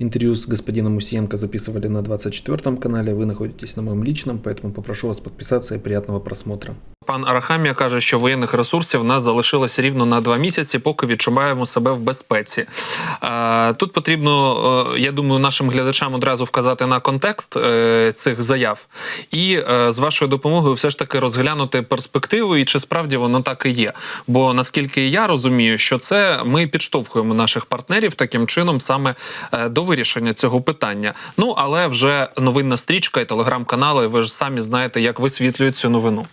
Интервью с господином Усиенко записывали на 24 канале. Вы находитесь на моем личном, поэтому попрошу вас подписаться и приятного просмотра. Пан Арахамія каже, що воєнних ресурсів нас залишилось рівно на два місяці, поки відчуваємо себе в безпеці. Е, Тут потрібно, е, я думаю, нашим глядачам одразу вказати на контекст е, цих заяв, і з вашою допомогою все ж таки розглянути перспективу, і чи справді воно так і є. Бо наскільки я розумію, що це ми підштовхуємо наших партнерів таким чином саме до вирішення цього питання. Ну але вже новинна стрічка і телеграм-канали. Ви ж самі знаєте, як висвітлюють цю новину.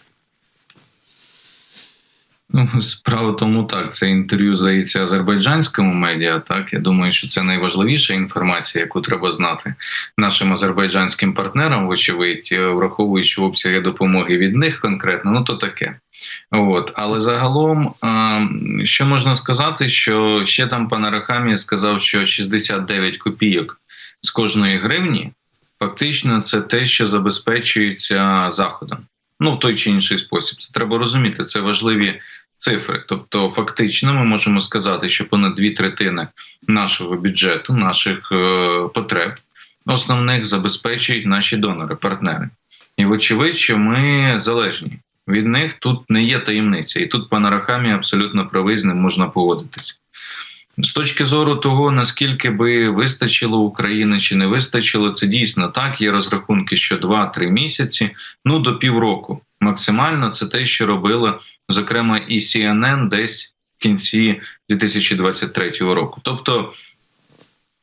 Ну, справа тому так, це інтерв'ю здається азербайджанському медіа. Так я думаю, що це найважливіша інформація, яку треба знати нашим азербайджанським партнерам, вочевидь, е, враховуючи обсяги допомоги від них конкретно, ну то таке. От, але загалом, е, що можна сказати, що ще там пан Арахамія сказав, що 69 копійок з кожної гривні фактично це те, що забезпечується заходом. Ну, в той чи інший спосіб. Це треба розуміти. Це важливі цифри. Тобто, фактично, ми можемо сказати, що понад дві третини нашого бюджету, наших е, потреб основних забезпечують наші донори, партнери. І вочевидь, що ми залежні від них. Тут не є таємниця, і тут пан Арахамі абсолютно правий, з ним можна погодитися. З точки зору того, наскільки би вистачило України чи не вистачило, це дійсно так. Є розрахунки, що 2-3 місяці, ну до півроку. Максимально це те, що робила, зокрема, і CNN десь в кінці 2023 року. Тобто,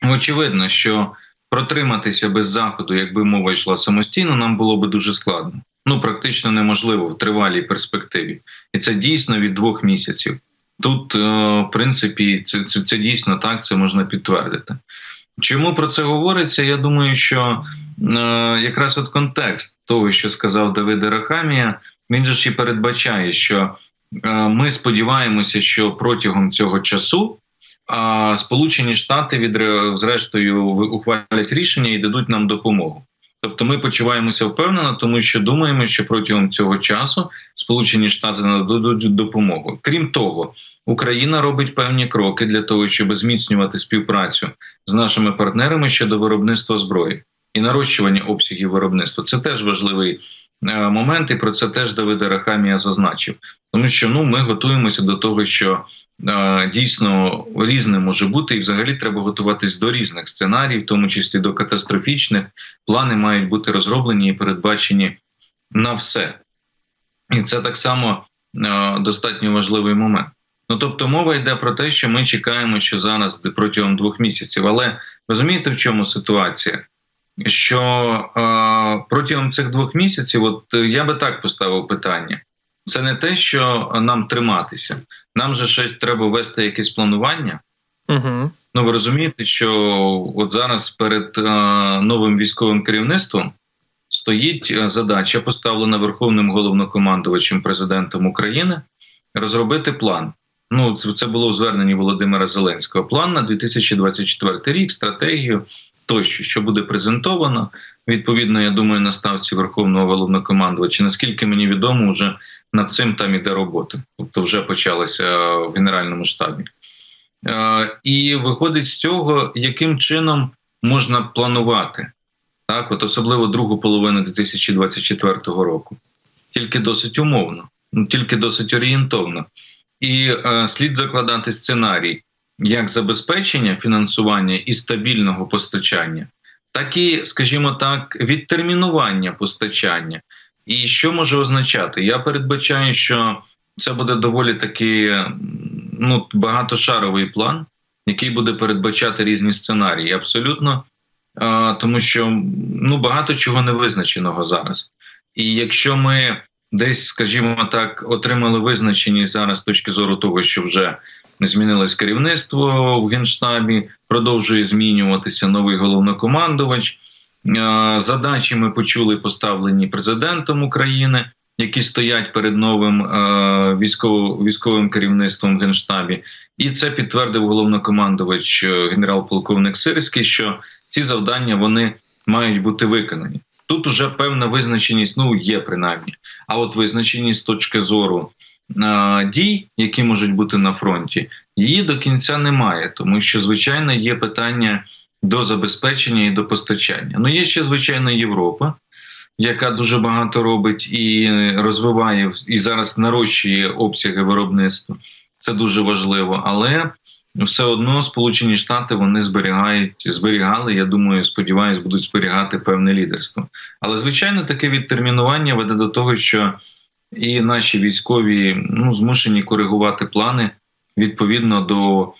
очевидно, що протриматися без заходу, якби мова йшла самостійно, нам було би дуже складно. Ну практично неможливо в тривалій перспективі, і це дійсно від двох місяців. Тут, е, в принципі, це, це, це дійсно так, це можна підтвердити. Чому про це говориться? Я думаю, що е, якраз от контекст того, що сказав Давид Рахамія, він же ж і передбачає, що е, ми сподіваємося, що протягом цього часу е, Сполучені Штати відре, зрештою ухвалять рішення і дадуть нам допомогу. Тобто ми почуваємося впевнено, тому що думаємо, що протягом цього часу Сполучені Штати нададуть допомогу. Крім того, Україна робить певні кроки для того, щоб зміцнювати співпрацю з нашими партнерами щодо виробництва зброї і нарощування обсягів виробництва. Це теж важливий е, момент, і про це теж Давид Арахамія зазначив, тому що ну ми готуємося до того, що дійсно різне може бути, і взагалі треба готуватись до різних сценаріїв, в тому числі до катастрофічних. Плани мають бути розроблені і передбачені на все. І це так само достатньо важливий момент. Ну тобто, мова йде про те, що ми чекаємо, що зараз протягом двох місяців. Але розумієте, в чому ситуація? Що е, протягом цих двох місяців, от я би так поставив питання: це не те, що нам триматися, нам же ще треба ввести якесь планування. Угу. Ну ви розумієте, що от зараз перед е, новим військовим керівництвом стоїть е, задача, поставлена Верховним головнокомандувачем президентом України, розробити план. Ну, це, було в зверненні Володимира Зеленського. План на 2024 рік, стратегію тощо, що буде презентовано. Відповідно, я думаю, на ставці Верховного головнокомандувача. Наскільки мені відомо, вже над цим там іде робота, тобто вже почалася в Генеральному штабі. Е, і виходить з цього, яким чином можна планувати, так, от особливо другу половину 2024 року, тільки досить умовно, ну тільки досить орієнтовно. І е, слід закладати сценарій як забезпечення фінансування і стабільного постачання, так і, скажімо так, відтермінування постачання. І що може означати? Я передбачаю, що це буде доволі таки ну, багатошаровий план, який буде передбачати різні сценарії. Абсолютно, е, тому що ну, багато чого не визначеного зараз. І якщо ми десь, скажімо так, отримали визначеність зараз з точки зору того, що вже змінилось керівництво в генштабі, продовжує змінюватися новий головнокомандувач. Е, Задачі ми почули поставлені президентом України, які стоять перед новим е, військовим керівництвом в генштабі, і це підтвердив головнокомандувач е, генерал-полковник Сирський, що ці завдання вони мають бути виконані. Тут уже певна визначеність, ну є принаймні. А от визначеність з точки зору дій, які можуть бути на фронті, її до кінця немає, тому що звичайно є питання до забезпечення і до постачання. Ну є ще звичайно Європа, яка дуже багато робить і розвиває і зараз нарощує обсяги виробництва. Це дуже важливо, але все одно Сполучені Штати вони зберігають, зберігали. Я думаю, сподіваюсь, будуть зберігати певне лідерство. Але звичайно, таке відтермінування веде до того, що і наші військові ну змушені коригувати плани відповідно до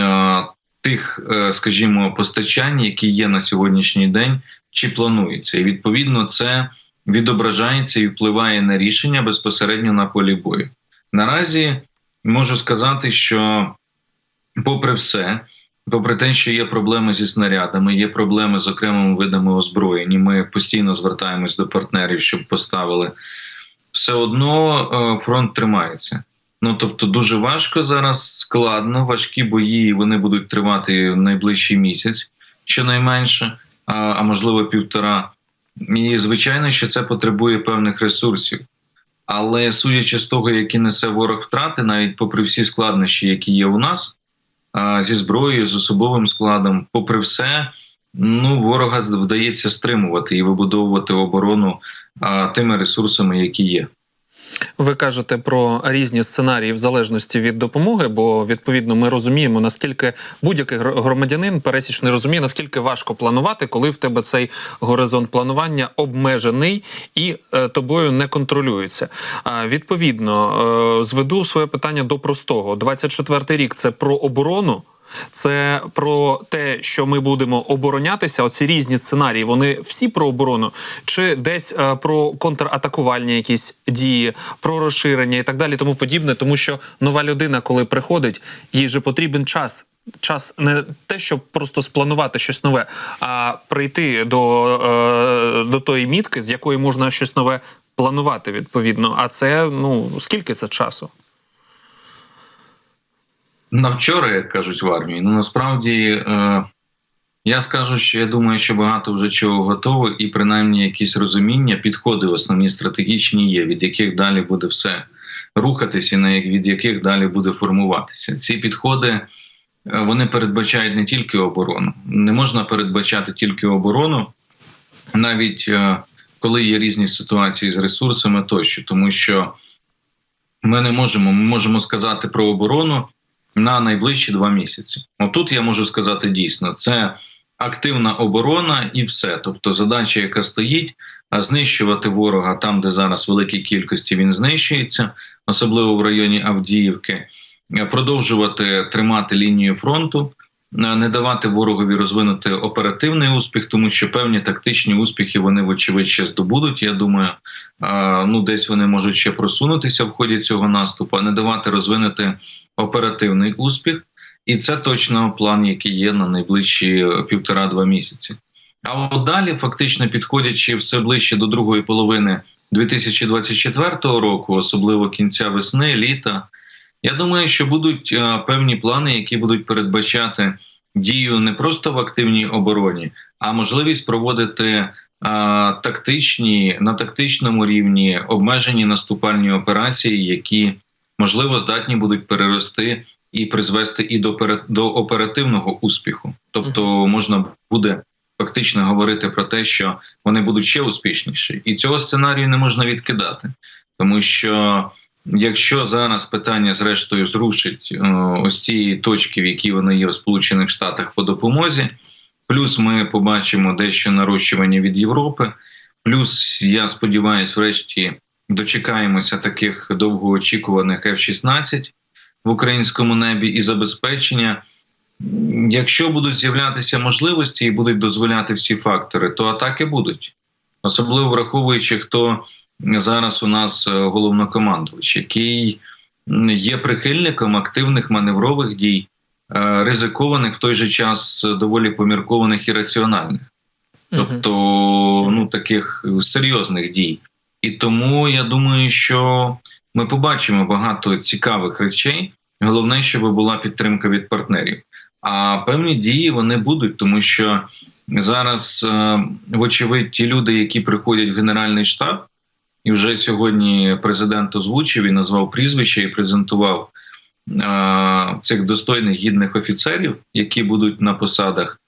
е, тих, е, скажімо, постачань, які є на сьогоднішній день, чи планується, і відповідно це відображається і впливає на рішення безпосередньо на полі бою. Наразі можу сказати, що, попри все, попри те, що є проблеми зі снарядами, є проблеми з окремими видами озброєння, ми постійно звертаємось до партнерів, щоб поставили. Все одно е, фронт тримається. Ну тобто, дуже важко зараз, складно, важкі бої. Вони будуть тривати в найближчий місяць, щонайменше, а, а можливо півтора. І звичайно, що це потребує певних ресурсів. Але судячи з того, які несе ворог втрати, навіть попри всі складнощі, які є у нас зі зброєю, з особовим складом, попри все, ну ворога вдається стримувати і вибудовувати оборону тими ресурсами, які є. Ви кажете про різні сценарії в залежності від допомоги, бо відповідно ми розуміємо, наскільки будь-який гр- громадянин пересічний розуміє, наскільки важко планувати, коли в тебе цей горизонт планування обмежений і е, тобою не контролюється. А, відповідно, е, зведу своє питання до простого: 24-й рік це про оборону. Це про те, що ми будемо оборонятися. Оці різні сценарії, вони всі про оборону, чи десь е, про контратакувальні якісь дії, про розширення і так далі, тому подібне. Тому що нова людина, коли приходить, їй же потрібен час. Час не те, щоб просто спланувати щось нове, а прийти до, е, до тої мітки, з якої можна щось нове планувати відповідно. А це ну скільки це часу? На вчора, як кажуть в армії, ну насправді е, я скажу, що я думаю, що багато вже чого готово, і принаймні якісь розуміння, підходи основні стратегічні є, від яких далі буде все рухатися, на як- від яких далі буде формуватися. Ці підходи е, вони передбачають не тільки оборону. Не можна передбачати тільки оборону, навіть е, коли є різні ситуації з ресурсами тощо, тому що ми не можемо, ми можемо сказати про оборону на найближчі два місяці. Отут я можу сказати дійсно, це активна оборона і все. Тобто, задача, яка стоїть, а знищувати ворога там, де зараз великій кількості він знищується, особливо в районі Авдіївки, продовжувати тримати лінію фронту. Не давати ворогові розвинути оперативний успіх, тому що певні тактичні успіхи вони вочевидь ще здобудуть. Я думаю, ну десь вони можуть ще просунутися в ході цього наступу, а не давати розвинути оперативний успіх, і це точно план, який є на найближчі півтора-два місяці. А от далі, фактично підходячи все ближче до другої половини 2024 року, особливо кінця весни, літа, я думаю, що будуть е, певні плани, які будуть передбачати дію не просто в активній обороні, а можливість проводити е, тактичні на тактичному рівні обмежені наступальні операції, які можливо здатні будуть перерости і призвести і до до оперативного успіху. Тобто можна буде фактично говорити про те, що вони будуть ще успішніші, і цього сценарію не можна відкидати, тому що. Якщо зараз питання зрештою зрушить е, ось цієї точки, в якій вони є в Сполучених Штатах по допомозі, плюс ми побачимо дещо нарощування від Європи, плюс я сподіваюся, врешті дочекаємося таких довгоочікуваних F-16 в українському небі і забезпечення. Якщо будуть з'являтися можливості і будуть дозволяти всі фактори, то атаки будуть, особливо враховуючи, хто зараз у нас е, головнокомандувач, який є прихильником активних маневрових дій, е, ризикованих в той же час е, доволі поміркованих і раціональних, тобто ну таких серйозних дій. І тому я думаю, що ми побачимо багато цікавих речей. Головне, щоб була підтримка від партнерів. А певні дії вони будуть, тому що зараз, вочевидь, ті люди, які приходять в Генеральний штаб, і вже сьогодні президент озвучив і назвав прізвище і презентував е, цих достойних гідних офіцерів, які будуть на посадах.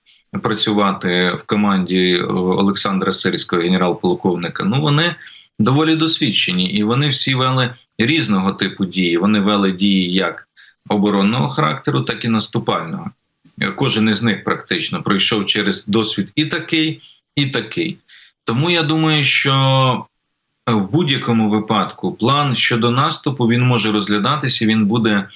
працювати в команді е, Олександра Сирського, генерал-полковника. Ну вони доволі досвідчені, і вони всі вели різного типу дії. Вони вели дії як оборонного характеру, так і наступального. Кожен із них практично пройшов через досвід і такий, і такий. Тому я думаю, що в будь-якому випадку план щодо наступу він може розглядатися, він буде е,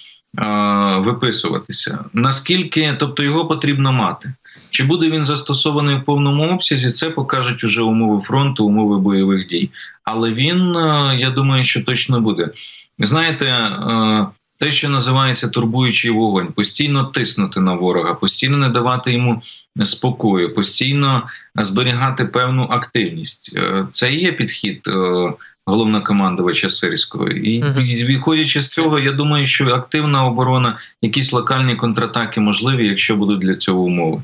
виписуватися. Наскільки, тобто його потрібно мати. Чи буде він застосований в повному обсязі, це покажуть уже умови фронту, умови бойових дій. Але він, е, я думаю, що точно буде. Знаєте, е, те, що називається турбуючий вогонь, постійно тиснути на ворога, постійно не давати йому спокою, постійно зберігати певну активність. Е, Це і є підхід е, головнокомандувача Сирського. І відходячи і виходячи з цього, я думаю, що активна оборона, якісь локальні контратаки можливі, якщо будуть для цього умови.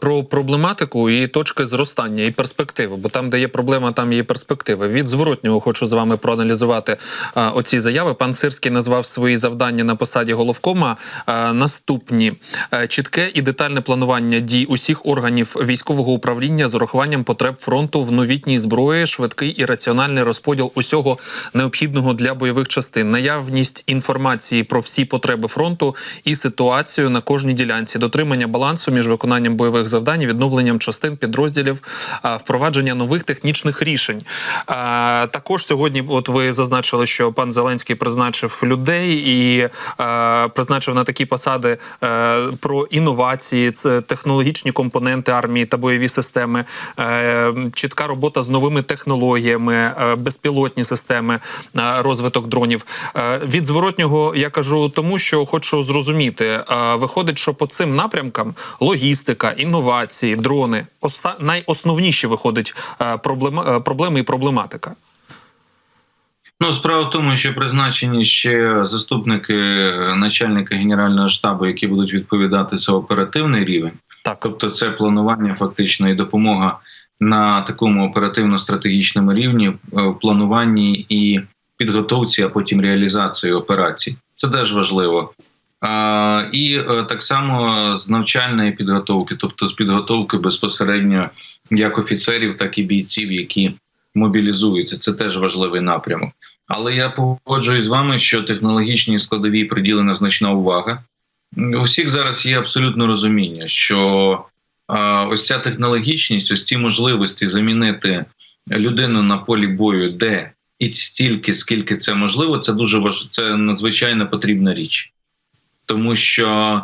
Про проблематику і точки зростання і перспективи, бо там, де є проблема, там є перспективи. Від зворотнього хочу з вами проаналізувати оці заяви. Пан Сирський назвав свої завдання на посаді головкома наступні: Е, чітке і детальне планування дій усіх органів військового управління з урахуванням потреб фронту в новітній зброї, швидкий і раціональний розподіл усього необхідного для бойових частин, наявність інформації про всі потреби фронту і ситуацію на кожній ділянці, дотримання балансу між виконанням бойових завдань, відновленням частин підрозділів, впровадження нових технічних рішень. Також сьогодні, от ви зазначили, що пан Зеленський призначив людей і призначив на такі посади е, про інновації, технологічні компоненти армії та бойові системи, е, чітка робота з новими технологіями, е, безпілотні системи, розвиток дронів. Від зворотнього я кажу тому, що хочу зрозуміти. виходить, що по цим напрямкам логістика, інновації, дрони найосновніші виходить е, проблема, е, проблеми і проблематика. Ну, справа в тому, що призначені ще заступники начальника генерального штабу, які будуть відповідати за оперативний рівень. Так, Тобто, це планування фактично і допомога на такому оперативно-стратегічному рівні е, в плануванні і підготовці, а потім реалізації операцій. Це теж важливо. І е, так само з навчальної підготовки, тобто з підготовки безпосередньо як офіцерів, так і бійців, які мобілізуються. Це теж важливий напрямок. Але я погоджуюсь з вами, що технологічній складовій приділена значна увага. У всіх зараз є абсолютно розуміння, що ось ця технологічність, ось ці можливості замінити людину на полі бою, де і стільки, скільки це можливо, це дуже важ... це надзвичайно потрібна річ, тому що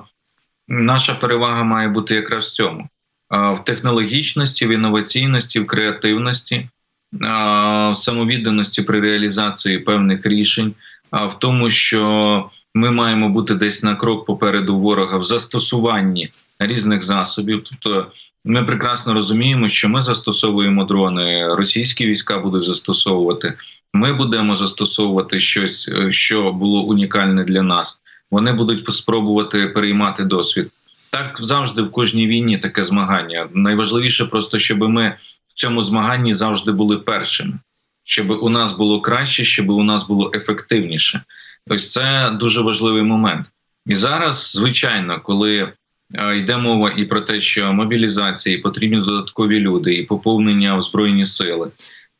наша перевага має бути якраз в цьому: в технологічності, в інноваційності, в креативності, в самовідданості при реалізації певних рішень, в тому, що ми маємо бути десь на крок попереду ворога в застосуванні різних засобів. Тобто, ми прекрасно розуміємо, що ми застосовуємо дрони, російські війська будуть застосовувати. Ми будемо застосовувати щось, е, що було унікальне для нас. Вони будуть спробувати переймати досвід. Так завжди в кожній війні таке змагання. Найважливіше просто, щоб ми в цьому змаганні завжди були першими, щоб у нас було краще, щоб у нас було ефективніше. Ось це дуже важливий момент. І зараз, звичайно, коли е, йде мова і про те, що мобілізації потрібні додаткові люди, і поповнення в збройні сили.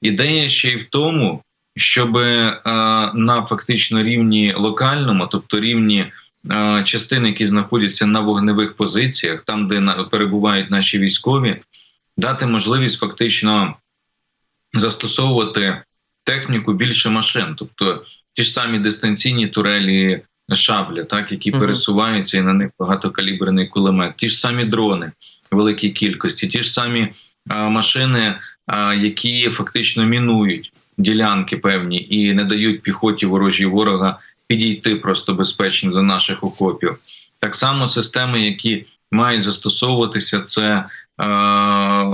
Ідея ще й в тому, щоб е, на фактично рівні локальному, тобто рівні е, частин, які знаходяться на вогневих позиціях, там де на, перебувають наші військові, дати можливість фактично застосовувати техніку більше машин, тобто ті ж самі дистанційні турелі шаблі, так які Мгм. пересуваються, і на них багатокаліберний кулемет, ті ж самі дрони великій кількості, ті ж самі а, машини, а, які фактично мінують ділянки певні і не дають піхоті ворожій ворога підійти просто безпечно до наших окопів. Так само системи, які мають застосовуватися, це е,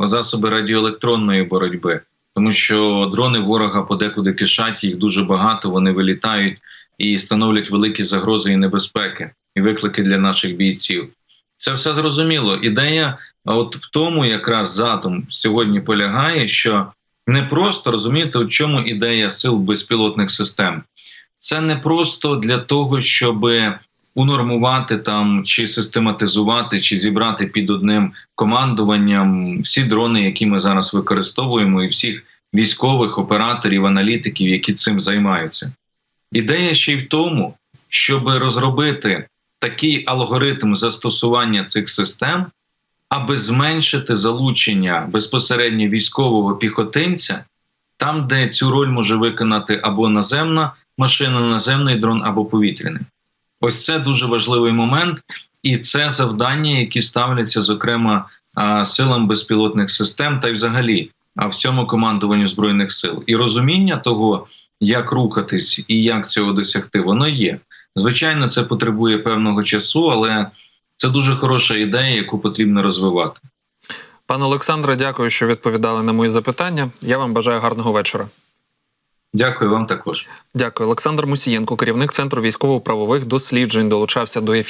засоби радіоелектронної боротьби, тому що дрони ворога подекуди кишать, їх дуже багато. Вони вилітають і становлять великі загрози і небезпеки, і виклики для наших бійців. Це все зрозуміло. Ідея, от в тому, якраз задум сьогодні полягає, що не просто розумієте, у чому ідея сил безпілотних систем. Це не просто для того, щоб унормувати там чи систематизувати, чи зібрати під одним командуванням всі дрони, які ми зараз використовуємо, і всіх військових операторів, аналітиків, які цим займаються. Ідея ще й в тому, щоб розробити такий алгоритм застосування цих систем, аби зменшити залучення безпосередньо військового піхотинця там, де цю роль може виконати або наземна машина, наземний дрон, або повітряний. Ось це дуже важливий момент, і це завдання, які ставляться, зокрема, силам безпілотних систем та й взагалі в цьому командуванню збройних сил. І розуміння того, як рухатись і як цього досягти, воно є. Звичайно, це потребує певного часу, але це дуже хороша ідея, яку потрібно розвивати. Пане Олександре, дякую, що відповідали на мої запитання. Я вам бажаю гарного вечора. Дякую вам також. Дякую, Олександр Мусієнко, керівник центру військово-правових досліджень, долучався до ефіру.